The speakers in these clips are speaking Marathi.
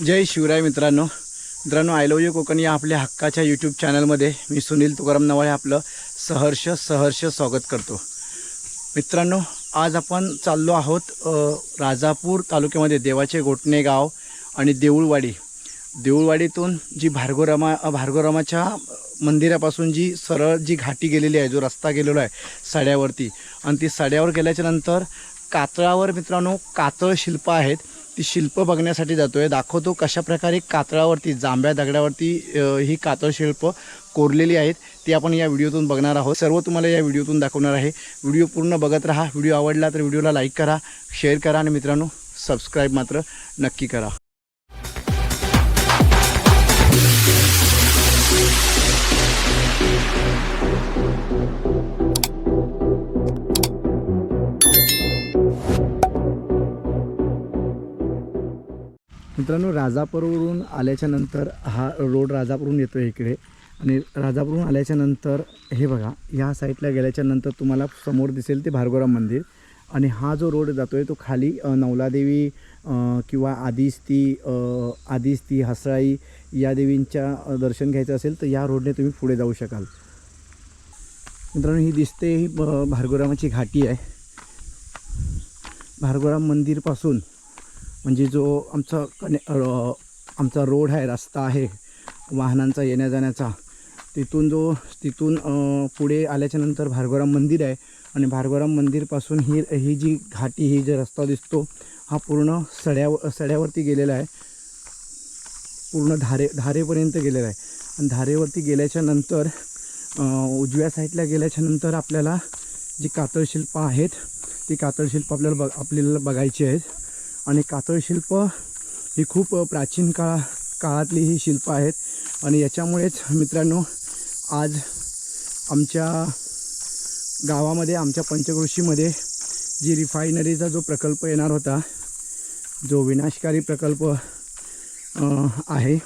जय शिवराय मित्रांनो. मित्रांनो आय लव यू कोकण या आपल्या हक्काच्या यूट्यूब चॅनलमध्ये मी सुनील तुकाराम नवाळे आपलं सहर्ष सहर्ष स्वागत करतो. मित्रांनो आज आपण चाललो आहोत राजापूर तालुक्यामध्ये देवाचे गोटणे गाव आणि देऊळवाडी. देऊळवाडीतून जी भार्गोरामा भार्गोरामाच्या मंदिरापासून जी सरळ जी घाटी गेलेली आहे जो रस्ता गेलेला आहे सड्यावरती आणि ती सड्यावर गेल्याच्यानंतर कातळावर मित्रांनो कातळ शिल्प आहेत. ती शिल्प बघण्यासाठी जातो आहे दाखवतो कशाप्रकारे कातळावरती जांभ्या दगडावरती ही कातळ शिल्प कोरलेली आहेत. ती आपण या व्हिडिओतून बघणार आहोत. सर्व तुम्हाला या व्हिडिओतून दाखवणार आहे. व्हिडिओ पूर्ण बघत राहा. व्हिडिओ आवडला तर व्हिडिओला लाईक करा शेअर करा आणि मित्रांनो सबस्क्राईब मात्र नक्की करा. मित्रांनो राजापूरवरून आल्याच्यानंतर हा रोड राजापूरहून येतो आहे इकडे. आणि राजापूरहून आल्याच्यानंतर हे बघा ह्या साईडला गेल्याच्यानंतर तुम्हाला समोर दिसेल ते भार्गवराम मंदिर. आणि हा जो रोड जातो आहे तो खाली नवलादेवी किंवा आदिस्ती आदिस्ती हसराई या देवींच्या दर्शन घ्यायचं असेल तर या रोडने तुम्ही पुढे जाऊ शकाल. मित्रांनो ही दिसते ही ब- भार्गवरामाची घाटी आहे. भार्गवराम मंदिरपासून म्हणजे जो आमचा कने आमचा रोड आहे रस्ता आहे वाहनांचा येण्या जाण्याचा तिथून जो तिथून पुढे आल्याच्यानंतर भार्गवराम मंदिर आहे आणि भार्गवराम मंदिरपासून ही ही जी घाटी ही जे रस्ता दिसतो हा पूर्ण सड्यावर सड्यावरती गेलेला आहे. पूर्ण धारे धारेपर्यंत गेलेला आहे. आणि धारेवरती गेल्याच्यानंतर उजव्या साईडला गेल्याच्यानंतर आपल्याला जी कातळशिल्प आहेत ती कातळशिल्प आपल्याला बघ आपल्याला बघायची आहेत. आणि कातळशिल्प ही खूप प्राचीन काळा काळातली ही शिल्प आहेत. आणि याच्यामुळेच मित्रांनो आज आमच्या गावामध्ये आमच्या पंचकृषीमध्ये जी रिफायनरीचा जो प्रकल्प येणार होता जो विनाशकारी प्रकल्प आहे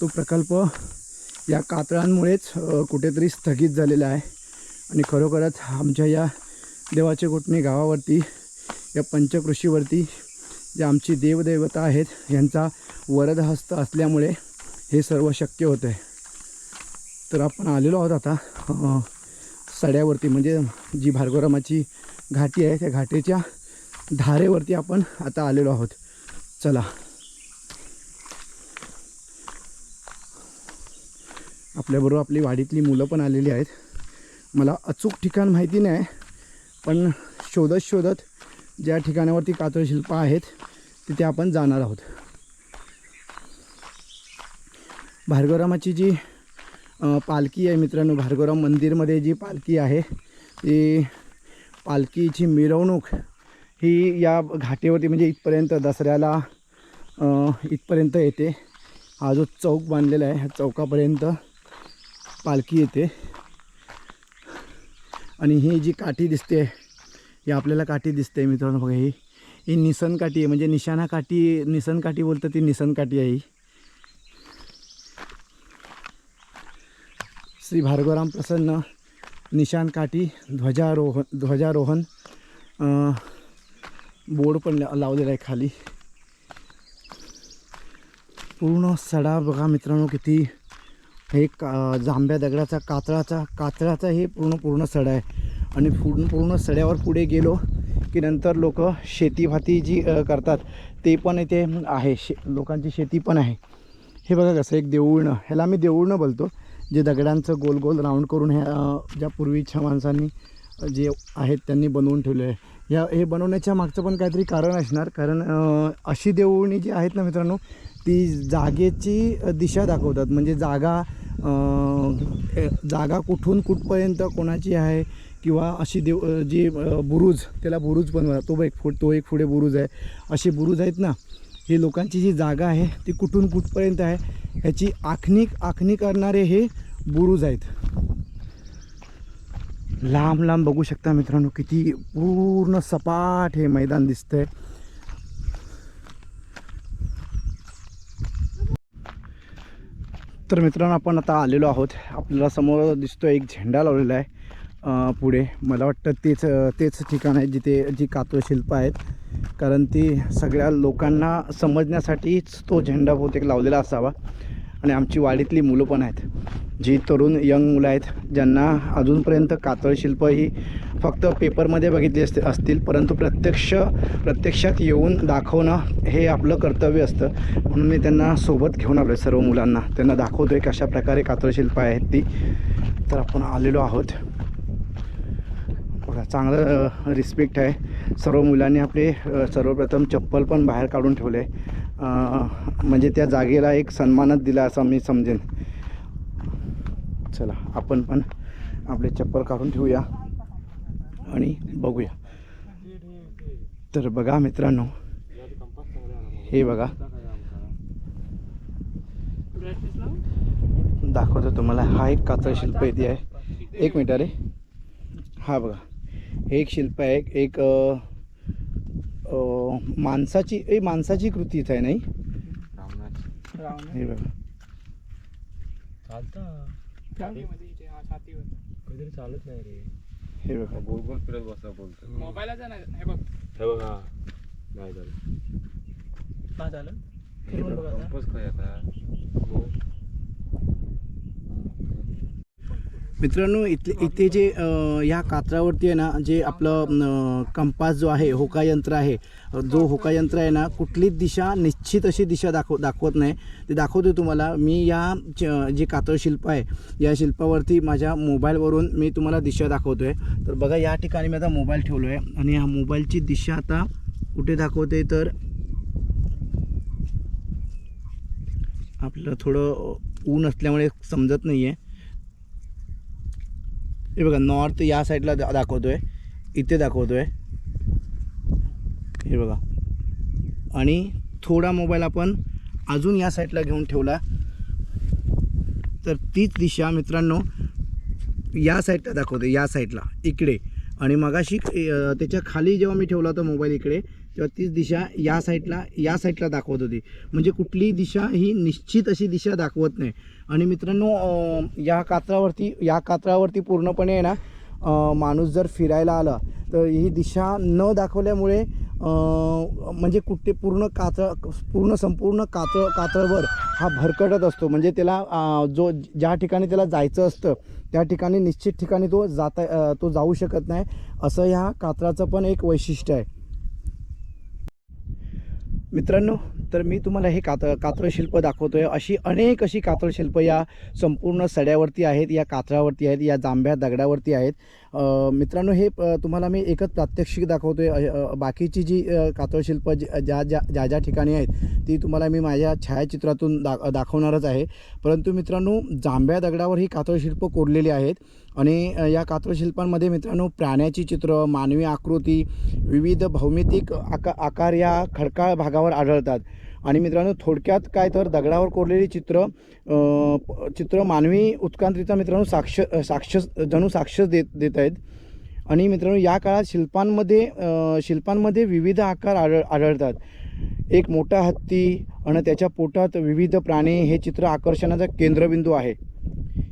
तो प्रकल्प या कातळांमुळेच कुठेतरी स्थगित झालेला आहे. आणि खरोखरच आमच्या या देवाचे गोटणे गावावरती या पंचकृषीवरती जे आमची देवदैवता आहेत यांचा वरदहस्त असल्यामुळे हे सर्व शक्य होतं आहे तर आपण आलेलो आहोत आता सड्यावरती. म्हणजे जी भार्गवरामाची घाटी आहे त्या घाटीच्या धारेवरती आपण आता आलेलो आहोत. चला. आपल्याबरोबर आपली वाडीतली मुलं पण आलेली आहेत. मला अचूक ठिकाण माहिती नाही पण शोधत शोधत ज्या ठिकाणावरती कातळशिल्प आहेत तिथे आपण जाणार आहोत. भार्गवरामाची जी पालखी आहे मित्रांनो भार्गवराम मंदिरमध्ये जी पालखी आहे ती पालखीची मिरवणूक ही या घाटेवरती म्हणजे इथपर्यंत दसऱ्याला इथपर्यंत येते. हा जो चौक बांधलेला आहे ह्या चौकापर्यंत पालखी येते. आणि ही जी काठी दिसते ही आपल्याला काठी दिसते मित्रांनो बघा ही. ही निसन काठी आहे म्हणजे निशाणा काठी निसन काठी बोलतं ती निसन काठी आहे ही. श्री भार्गवराम प्रसन्न निशान काठी ध्वजारोहण ध्वजारोहण बोर्ड पण लावलेला आहे खाली. पूर्ण सडा बघा मित्रांनो किती हे का जांभ्या दगडाचा कातळाचा कातळाचा हे पूर्ण पूर्ण सडा आहे. आणि पूर्ण पूर्ण सड्यावर पुढे गेलो की नंतर लोक शेतीभाती जी करतात ते पण इथे आहे. शे लोकांची शेती पण आहे. हे बघा कसं एक देऊळणं ह्याला आम्ही देऊळणं बोलतो जे दगडांचं गोल गोल राऊंड करून ह्या ज्या पूर्वीच्या माणसांनी जे आहेत त्यांनी बनवून ठेवले आहे. या हे बनवण्याच्या मागचं पण काहीतरी कारण असणार कारण अशी देऊळणी जी आहेत ना मित्रांनो ती जागेची दिशा दाखवतात. म्हणजे जागा जागा कुठून कुठपर्यंत कोणाची आहे किंवा अशी देव जी बुरुज त्याला बुरुज पण म्हणा तो एक फुट तो एक पुढे बुरुज आहे. असे बुरुज आहेत ना ही लोकांची जी जागा आहे ती कुठून कुठपर्यंत आहे ह्याची आखणी आखणी करणारे हे बुरुज आहेत. लांब लांब बघू शकता मित्रांनो किती पूर्ण सपाट हे मैदान दिसतंय. तर मित्रांनो आपण आता आलेलो आहोत. आपल्याला समोर दिसतो एक झेंडा लावलेला आहे. पुढे. मला वाटतं तेच तेच ठिकाण आहे जिथे जी कातळ शिल्प आहेत. कारण ती सगळ्या लोकांना समजण्यासाठीच तो झेंडा बहुतेक लावलेला असावा. आणि आमची वाडीतली मुलं पण आहेत. जी तरुण यंग मुलं आहेत ज्यांना अजूनपर्यंत कातळ शिल्प ही फक्त पेपरमध्ये बघितली असते असतील. परंतु प्रत्यक्ष प्रत्यक्षात येऊन दाखवणं हे आपलं कर्तव्य असतं. म्हणून मी त्यांना सोबत घेऊन आलो आहे सर्व मुलांना. त्यांना दाखवतो आहे कशा प्रकारे कातळ शिल्प आहेत ती. तर आपण आलेलो आहोत. बघा चांगलं रिस्पेक्ट आहे. सर्व मुलांनी आपले सर्वप्रथम चप्पल पण बाहेर काढून ठेवले. म्हणजे त्या जागेला एक सन्मानच दिला असं मी समजेन. चला आपण पण आपले चप्पल काढून ठेवूया आणि बघूया. तर बघा मित्रांनो हे बघा. दाखवतो तुम्हाला हा एक कातळ शिल्प इथे आहे. एक मिनिट अरे. हा बघा. हे एक शिल्प आहे. एक अ, अ, माणसाची ए माणसाची कृती इथं आहे नाही? हे बघा. कधी चालत. नाही रे. हे बघा. गोल गोल फिरत बसा बोलतो मोबाईलच नाही हे बघ. हे बघा. नाही झालं. काय झालं? हे बघ. कंपस काय आता. मित्रांनो इथले इथे जे या कात्रावरती आहे ना जे आपलं कंपास जो आहे होका यंत्र आहे जो होका यंत्र आहे ना कुठलीच दिशा निश्चित अशी दिशा दाखव दाखवत नाही. ते दाखवतो तुम्हाला. मी या च- जे कातळ शिल्प आहे या शिल्पावरती माझ्या मोबाईलवरून मी तुम्हाला दिशा दाखवतो आहे तर बघा या ठिकाणी मी आता मोबाईल ठेवलो आहे आणि ह्या मोबाईलची दिशा आता कुठे दाखवते तर आपलं थोडं ऊन असल्यामुळे समजत नाही आहे हे बघा नॉर्थ या साईडला दा आहे इथे दाखवतो आहे हे बघा. आणि थोडा मोबाईल आपण अजून या साईडला घेऊन ठेवला. तर तीच दिशा मित्रांनो या साईडला दाखवतो या साईडला इकडे. आणि मगाशी त्याच्याखाली जेव्हा मी ठेवला होता मोबाईल इकडे तेव्हा तीच दिशा या साईडला या साईडला दाखवत होती. म्हणजे कुठलीही दिशा ही निश्चित अशी दिशा दाखवत नाही. आणि मित्रांनो या कात्रावरती या कात्रावरती पूर्णपणे आहे ना माणूस जर फिरायला आला तर ही दिशा न दाखवल्यामुळे म्हणजे कुठे पूर्ण कातळ पूर्ण संपूर्ण कातळ कातळवर हा भरकटत असतो. म्हणजे त्याला जो ज्या ठिकाणी त्याला जायचं असतं त्या ठिकाणी निश्चित ठिकाणी तो जाता तो जाऊ शकत नाही असं ह्या कात्राचं पण एक वैशिष्ट्य आहे. मित्रांनो तर मी तुम्हाला हे कात कातळ शिल्प दाखवतोय. अशी अनेक अशी कातळ या संपूर्ण सड्यावरती आहेत या कातळावरती आहेत या जांभ्या दगडावरती आहेत. मित्रांनो हे तुम्हाला मी एकच प्रात्यक्षिक दाखवतोय. आहे बाकीची जी अ, कातळ शिल्प ज्या ज्या ज्या ज्या ठिकाणी आहेत ती तुम्हाला मी माझ्या छायाचित्रातून दा दाखवणारच आहे. परंतु मित्रांनो जांभ्या दगडावर ही कातळ शिल्प कोरलेली आहेत. आणि या कात्रशिल्पांमध्ये मित्रांनो प्राण्याची चित्र मानवी आकृती विविध भौमितिक आका आकार या खडकाळ भागावर आढळतात. आणि मित्रांनो थोडक्यात काय तर दगडावर कोरलेली चित्र चित्र मानवी उत्क्रांतीचा मित्रांनो साक्ष साक्षस जणू साक्षस देत देत आहेत. आणि मित्रांनो या काळात शिल्पांमध्ये शिल्पांमध्ये विविध आकार आढळ आढळतात. एक मोठा हत्ती आणि त्याच्या पोटात विविध प्राणी हे चित्र आकर्षणाचा केंद्रबिंदू आहे.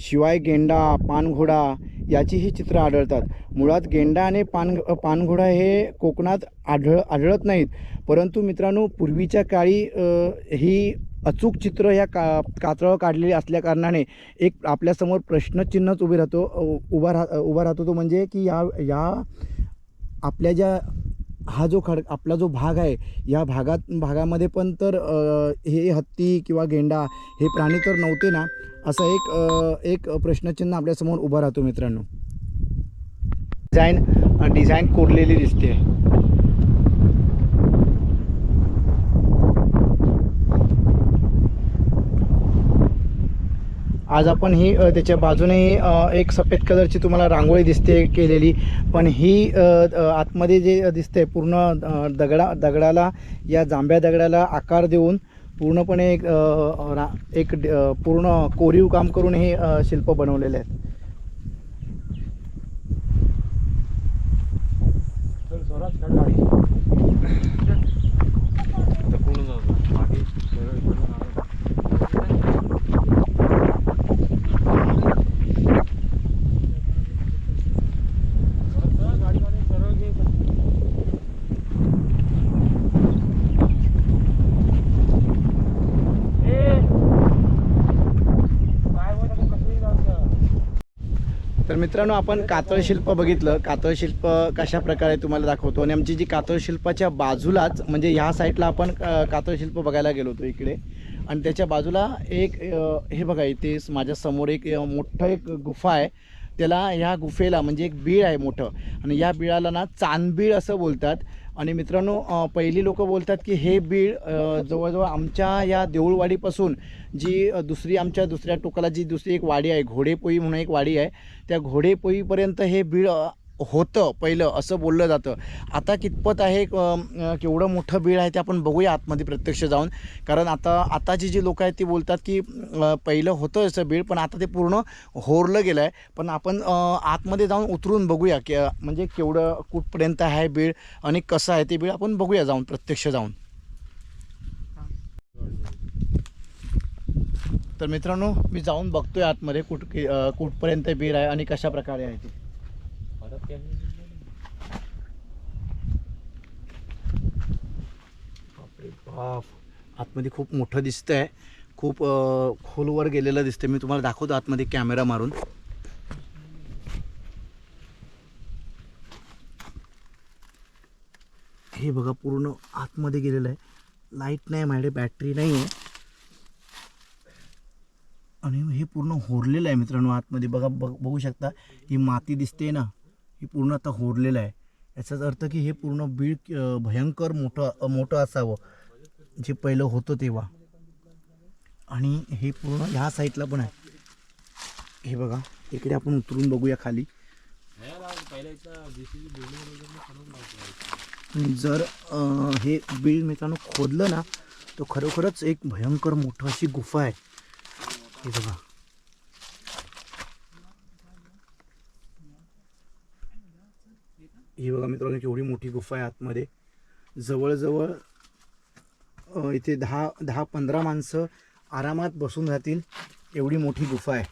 शिवाय गेंडा पानघोडा याची ही आढळतात. मुळात गेंडा आणि पान पानघोडा हे कोकणात आढळ आढळत नाहीत. परंतु मित्रांनो पूर्वीच्या काळी ही अचूक चित्र या का कातळावर काढलेली असल्याकारणाने एक आपल्यासमोर प्रश्नचिन्हच उभे राहतो उभा राह उभा राहतो तो म्हणजे की या या आपल्या ज्या हा जो खड आपला जो भाग आहे या भागात भागामध्ये पण तर हे हत्ती किंवा गेंडा हे प्राणी तर नव्हते ना? असं एक एक प्रश्नचिन्ह आपल्यासमोर उभं राहतो मित्रांनो. डिझाईन डिझाईन कोरलेली दिसते आज आपण ही त्याच्या बाजूने एक सफेद कलरची तुम्हाला रांगोळी दिसते केलेली. पण ही आतमध्ये जे दिसते पूर्ण दगडा दगडाला या जांभ्या दगडाला आकार देऊन पूर्णपणे एक रा एक ड- पूर्ण कोरीव काम करून हे शिल्प बनवलेले आहेत. स्वराज काढ गाडी आता कोण जाऊ मागे सरळ इकडून आलं. सरळ गाडीवाले सरळ घे. मित्रांनो आपण कातळ शिल्प बघितलं. कातळ शिल्प कशा प्रकारे तुम्हाला दाखवतो? आणि आमची जी कातळ शिल्पाच्या बाजूलाच म्हणजे ह्या साईडला आपण कातळ शिल्प बघायला गेलो होतो इकडे. आणि त्याच्या बाजूला एक हे बघा इथे माझ्यासमोर एक मोठं एक गुफा आहे. त्याला ह्या गुफेला म्हणजे एक बीळ आहे मोठं. आणि या बिळाला ना चांदबीळ असं बोलतात. आणि मित्रांनो पहिली लोक बोलतात की हे बीळ जवळजवळ आमच्या या देऊळवाडीपासून जी दुसरी आमच्या दुसऱ्या टोकाला जी दुसरी एक वाडी आहे घोडेपोई म्हणून एक वाडी आहे त्या घोडेपोईपर्यंत हे बीळ होतं पहिलं असं बोललं जातं. आता कितपत आहे केवढं मोठं बीळ आहे ते आपण बघूया आतमध्ये प्रत्यक्ष जाऊन. कारण आता आताची जी लोक आहेत ती बोलतात की पहिलं होतं असं बीळ पण आता ते पूर्ण होरलं गेलं आहे पण आपण आतमध्ये जाऊन उतरून बघूया की म्हणजे केवढं कुठपर्यंत आहे बीळ आणि कसं आहे ते बीळ आपण बघूया जाऊन प्रत्यक्ष जाऊन. तर मित्रांनो मी जाऊन बघतोय आतमध्ये कुठ की, कुठपर्यंत बीळ आहे आणि कशा प्रकारे आहे ते. बाप. आतमध्ये खूप मोठं दिसतंय. खूप खोलवर गेलेलं दिसतंय. मी तुम्हाला दाखवतो आतमध्ये कॅमेरा मारून. हे बघा पूर्ण आतमध्ये गेलेलं आहे. लाइट नाही माझ्याकडे बॅटरी नाही आहे आणि हे पूर्ण होरलेलं आहे मित्रांनो आतमध्ये. बघा बघ बघू शकता. ही माती दिसते ना. हे पूर्ण आता होरलेलं आहे. याचाच अर्थ की हे पूर्ण बीळ भयंकर मोठं मोठं असावं. जे पहिलं होतं तेव्हा. आणि हे पूर्ण ह्या साईडला पण आहे. हे बघा इकडे आपण उतरून बघूया खाली. जर हे बीळ मित्रांनो खोदलं ना तर खरोखरच एक भयंकर मोठं अशी गुफा आहे. हे बघा. ही बघा मित्रांनो केवढी मोठी गुफा आहे आतमध्ये. जवळजवळ इथे दहा दहा पंधरा माणसं आरामात बसून राहतील. एवढी मोठी गुफा आहे.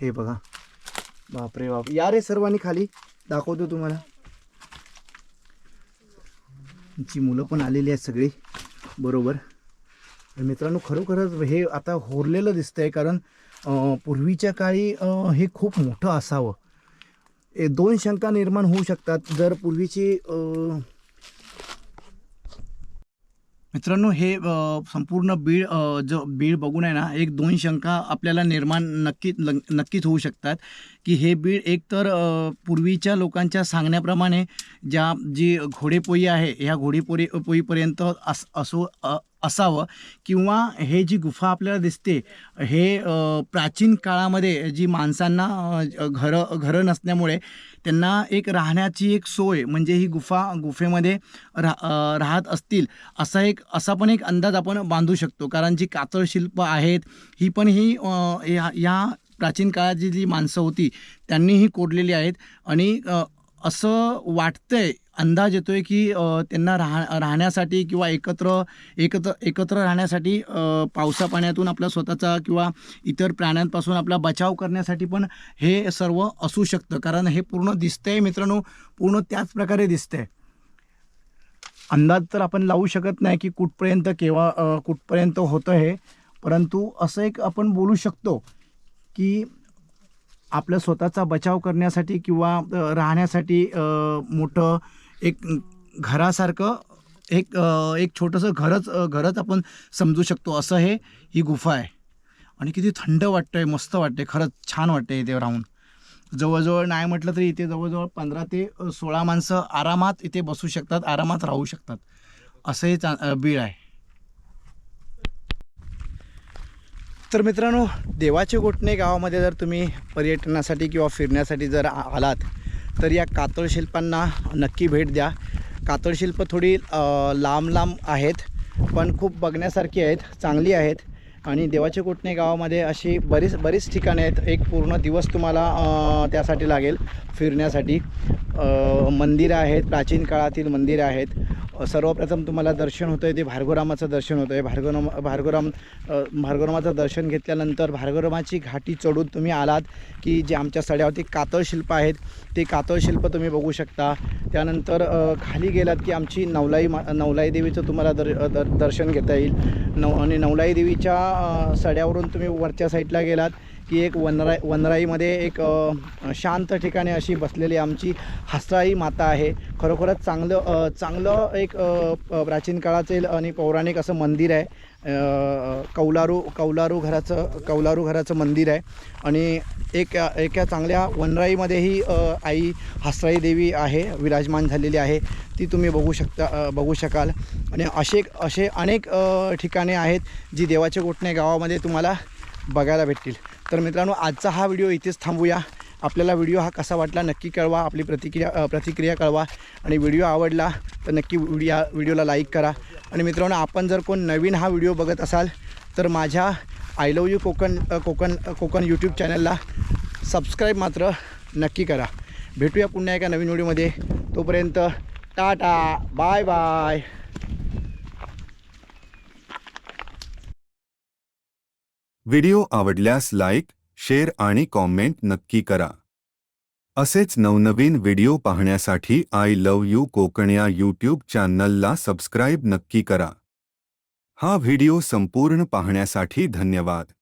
हे बघा. बापरे बाप. या रे सर्वांनी खाली. दाखवतो तुम्हाला. ची मुलं पण आलेली आहेत सगळी. बरोबर. मित्रांनो खरोखरच हे आता होरलेलं दिसतंय कारण पूर्वीच्या काळी हे खूप मोठं असावं. दोन शंका निर्माण होऊ शकतात. जर पूर्वीची मित्रांनो हे संपूर्ण बीड जो बीड बघून आहे ना एक दोन शंका आपल्याला निर्माण नक्की नक्कीच होऊ शकतात. की हे बीड एकतर पूर्वीच्या लोकांच्या सांगण्याप्रमाणे ज्या जी घोडेपोई आहे ह्या घोडेपोरी पोईपर्यंत अस असो असावं किंवा हे जी गुफा आपल्याला दिसते हे प्राचीन काळामध्ये जी माणसांना घरं घरं नसल्यामुळे त्यांना एक राहण्याची एक सोय म्हणजे ही गुफा गुफेमध्ये राह राहत असतील असा एक असा पण एक अंदाज आपण बांधू शकतो. कारण जी कातळ शिल्प आहेत ही पण ही या या प्राचीन काळाची जी माणसं होती त्यांनी ही कोरलेली आहेत आणि असं असं वाटतंय अंदाज येतोय की त्यांना राहा राहण्यासाठी किंवा एकत्र एकत्र एकत्र राहण्यासाठी पावसा पाण्यातून आपला स्वतःचा किंवा इतर प्राण्यांपासून आपला बचाव करण्यासाठी पण हे सर्व असू शकतं. कारण हे पूर्ण दिसतंय मित्रांनो पूर्ण त्याच प्रकारे दिसतंय. अंदाज तर आपण लावू शकत नाही की कुठपर्यंत केव्हा कुठपर्यंत होतं हे. परंतु असं एक आपण बोलू शकतो की आपला स्वतःचा बचाव करण्यासाठी किंवा राहण्यासाठी मोठं एक घरासारखं एक एक छोटंसं घरच घरच आपण समजू शकतो. असं हे ही गुफा आहे. आणि किती थंड वाटतंय मस्त वाटते खरंच छान वाटते इथे राहून. जवळजवळ नाही म्हटलं तरी इथे जवळजवळ पंधरा ते सोळा माणसं आरामात इथे बसू शकतात आरामात राहू शकतात. असं हे चा बीळ आहे. तर मित्रांनो देवाचे गोठणे गावामध्ये जर तुम्ही पर्यटनासाठी किंवा फिरण्यासाठी जर आ- आलात तर या कातळ शिल्पांना नक्की भेट द्या. कातळ शिल्प थोडी लांब लांब आहेत पण खूप बघण्यासारखी आहेत चांगली आहेत. आणि देवाचे कोटणे गावामध्ये अशी बरीच बरीच ठिकाणे आहेत. एक पूर्ण दिवस तुम्हाला त्यासाठी लागेल फिरण्यासाठी. मंदिरं आहेत प्राचीन काळातील मंदिरं आहेत. सर्वप्रथम तुम्हाला दर्शन होतं आहे ते भार्गवरामाचं दर्शन होतं. आहे भार्गवराम भार्गवराम भार्गोरामाचं भार्गवरामाचं दर्शन घेतल्यानंतर भार्गवरामाची घाटी चढून तुम्ही आलात की जे आमच्या सड्यावरती कातळ शिल्प आहेत ते कातळ शिल्प तुम्ही बघू शकता. त्यानंतर खाली गेलात की आमची नवलाई मा नवलाई देवीचं तुम्हाला दर दर दर्शन घेता येईल. नव आणि नवलाई देवीच्या सड्यावरून तुम्ही वरच्या साईडला गेलात. की एक वनराई वनराईमध्ये एक शांत ठिकाणी अशी बसलेली आमची हसराई माता आहे. खरोखरच चांगलं चांगलं एक प्राचीन काळाचे आणि पौराणिक असं मंदिर आहे. कौलारू कौलारू घराचं कौलारू घराचं मंदिर आहे. आणि एक एका चांगल्या वनराईमध्येही आई हसराई देवी आहे विराजमान झालेली आहे. ती तुम्ही बघू शकता बघू शकाल. आणि असे असे अनेक ठिकाणे आहेत जी देवाच्या गोठणे गावामध्ये तुम्हाला बघायला भेटतील. तर मित्रांनो आजचा हा व्हिडिओ इथेच थांबूया. आपल्याला व्हिडिओ हा कसा वाटला नक्की कळवा. आपली प्रतिक्रिया प्रतिक्रिया कळवा. आणि व्हिडिओ आवडला तर नक्की व्हिडिओ व्हिडिओला लाईक करा. आणि मित्रांनो आपण जर कोण नवीन हा व्हिडिओ बघत असाल तर माझ्या I love you Konkan Konkan Konkan YouTube चॅनलला सबस्क्राईब मात्र नक्की करा. भेटूया पुन्हा एका नवीन व्हिडिओमध्ये. तोपर्यंत टाटा. Bye bye. व्हिडिओ आवडल्यास लाईक शेअर आणि कॉमेंट नक्की करा. असेच नवनवीन व्हिडिओ पाहण्यासाठी आय लव यू कोकण या यूट्यूब चॅनलला सबस्क्राईब नक्की करा. हा व्हिडिओ संपूर्ण पाहण्यासाठी धन्यवाद.